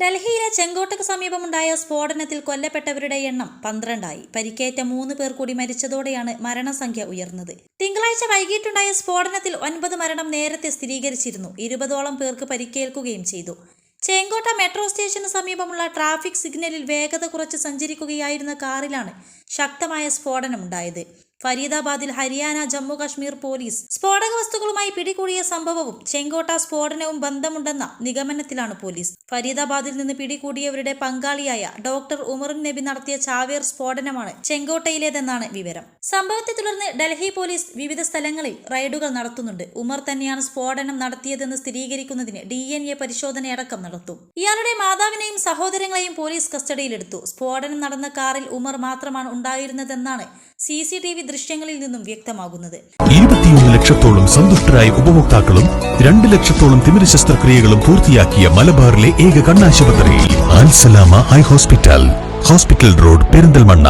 ഡൽഹിയിലെ ചെങ്കോട്ടയ്ക്ക് സമീപമുണ്ടായ സ്ഫോടനത്തിൽ കൊല്ലപ്പെട്ടവരുടെ എണ്ണം പന്ത്രണ്ടായി. പരിക്കേറ്റ മൂന്ന് പേർ കൂടി മരിച്ചതോടെയാണ് മരണസംഖ്യ ഉയർന്നത്. തിങ്കളാഴ്ച വൈകിട്ടുണ്ടായ സ്ഫോടനത്തിൽ ഒൻപത് മരണം നേരത്തെ സ്ഥിരീകരിച്ചിരുന്നു. ഇരുപതോളം പേർക്ക് പരിക്കേൽക്കുകയും ചെയ്തു. ചെങ്കോട്ട മെട്രോ സ്റ്റേഷന് സമീപമുള്ള ട്രാഫിക് സിഗ്നലിൽ വേഗത കുറച്ച് സഞ്ചരിക്കുകയായിരുന്ന കാറിലാണ് ശക്തമായ സ്ഫോടനമുണ്ടായത്. ഫരീദാബാദിൽ ഹരിയാന ജമ്മു കാശ്മീർ പോലീസ് സ്ഫോടക വസ്തുക്കളുമായി പിടികൂടിയ സംഭവവും ചെങ്കോട്ട സ്ഫോടനവും ബന്ധമുണ്ടെന്ന നിഗമനത്തിലാണ് പോലീസ്. ഫരീദാബാദിൽ നിന്ന് പിടികൂടിയവരുടെ പങ്കാളിയായ ഡോക്ടർ ഉമറുൻ നബി നടത്തിയ ചാവേർ സ്ഫോടനമാണ് ചെങ്കോട്ടയിലേതെന്നാണ് വിവരം. സംഭവത്തെ തുടർന്ന് ഡൽഹി പോലീസ് വിവിധ സ്ഥലങ്ങളിൽ റെയ്ഡുകൾ നടത്തുന്നുണ്ട്. ഉമർ തന്നെയാണ് സ്ഫോടനം നടത്തിയതെന്ന് സ്ഥിരീകരിക്കുന്നതിന് ഡി എൻ എ പരിശോധനയടക്കം നടത്തും. ഇയാളുടെ മാതാവിനെയും സഹോദരങ്ങളെയും പോലീസ് കസ്റ്റഡിയിലെടുത്തു. സ്ഫോടനം നടന്ന കാറിൽ ഉമർ മാത്രമാണ് ഉണ്ടായിരുന്നതെന്നാണ് സി സി ടി വി ദൃശ്യങ്ങളിൽ നിന്നും വ്യക്തമാകുന്നത്. ഇരുപത്തിയൊന്ന് ലക്ഷത്തോളം സന്തുഷ്ടരായ ഉപഭോക്താക്കളും രണ്ട് ലക്ഷത്തോളം തിമിര ശസ്ത്രക്രിയകളും പൂർത്തിയാക്കിയ മലബാറിലെ ഏക കണ്ണാശുപത്രിയിൽ Alsalama eye hospital hospital road Perinthalmanna.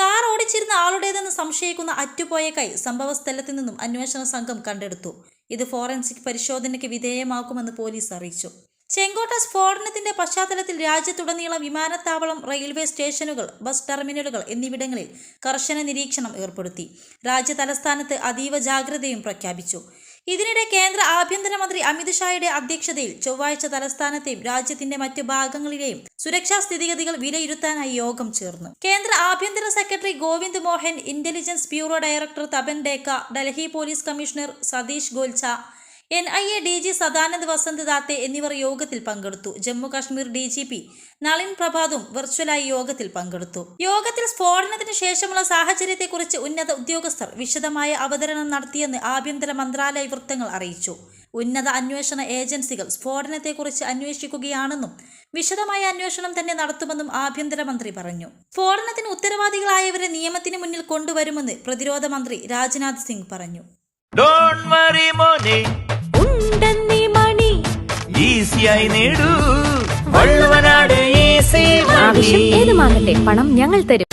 Car ഓടിച്ചിരുന്ന ആളുടേതെന്ന് സംശയിക്കുന്ന അറ്റുപോയ കൈ സംഭവ സ്ഥലത്ത് നിന്നും അന്വേഷണ സംഘം കണ്ടെടുത്തു. ഇത് ഫോറൻസിക് പരിശോധനയ്ക്ക് വിധേയമാക്കുമെന്ന് പോലീസ് അറിയിച്ചു. ചെങ്കോട്ട സ്ഫോടനത്തിന്റെ പശ്ചാത്തലത്തിൽ രാജ്യത്തുടനീളം വിമാനത്താവളം റെയിൽവേ സ്റ്റേഷനുകൾ ബസ് ടെർമിനലുകൾ എന്നിവിടങ്ങളിൽ കർശന നിരീക്ഷണം ഏർപ്പെടുത്തി. രാജ്യ തലസ്ഥാനത്ത് അതീവ ജാഗ്രതയും പ്രഖ്യാപിച്ചു. ഇതിനിടെ കേന്ദ്ര ആഭ്യന്തരമന്ത്രി അമിത്ഷായുടെ അധ്യക്ഷതയിൽ ചൊവ്വാഴ്ച തലസ്ഥാനത്തെയും രാജ്യത്തിന്റെ മറ്റു ഭാഗങ്ങളിലെയും സുരക്ഷാ സ്ഥിതിഗതികൾ വിലയിരുത്താനായി യോഗം ചേർന്നു. കേന്ദ്ര ആഭ്യന്തര secretary Govind Mohan intelligence bureau director Tapan Deka Delhi police commissioner Satish Golcha N I A D G Sadanand Vasant Date എന്നിവർ യോഗത്തിൽ പങ്കെടുത്തു. Jammu Kashmir D G P Nalin പ്രഭാതും വെർച്വലായി യോഗത്തിൽ പങ്കെടുത്തു. യോഗത്തിൽ സ്ഫോടനത്തിന് ശേഷമുള്ള സാഹചര്യത്തെക്കുറിച്ച് ഉന്നത ഉദ്യോഗസ്ഥർ വിശദമായ അവതരണം നടത്തിയെന്ന് ആഭ്യന്തര മന്ത്രാലയ വൃത്തങ്ങൾ അറിയിച്ചു. ഉന്നത അന്വേഷണ ഏജൻസികൾ സ്ഫോടനത്തെക്കുറിച്ച് അന്വേഷിക്കുകയാണെന്നും വിശദമായ അന്വേഷണം തന്നെ നടത്തുമെന്നും ആഭ്യന്തരമന്ത്രി പറഞ്ഞു. സ്ഫോടനത്തിന് ഉത്തരവാദികളായവരെ നിയമത്തിന് മുന്നിൽ കൊണ്ടുവരുമെന്ന് പ്രതിരോധ മന്ത്രി രാജ്നാഥ് സിംഗ് പറഞ്ഞു. ഉണ്ടെന്നീ മണി. ഈസിയായി നേടൂ. വള്ളുവനാട് ഈസി ആവശ്യം ഏതുമാകട്ടെ പണം ഞങ്ങൾ തരും.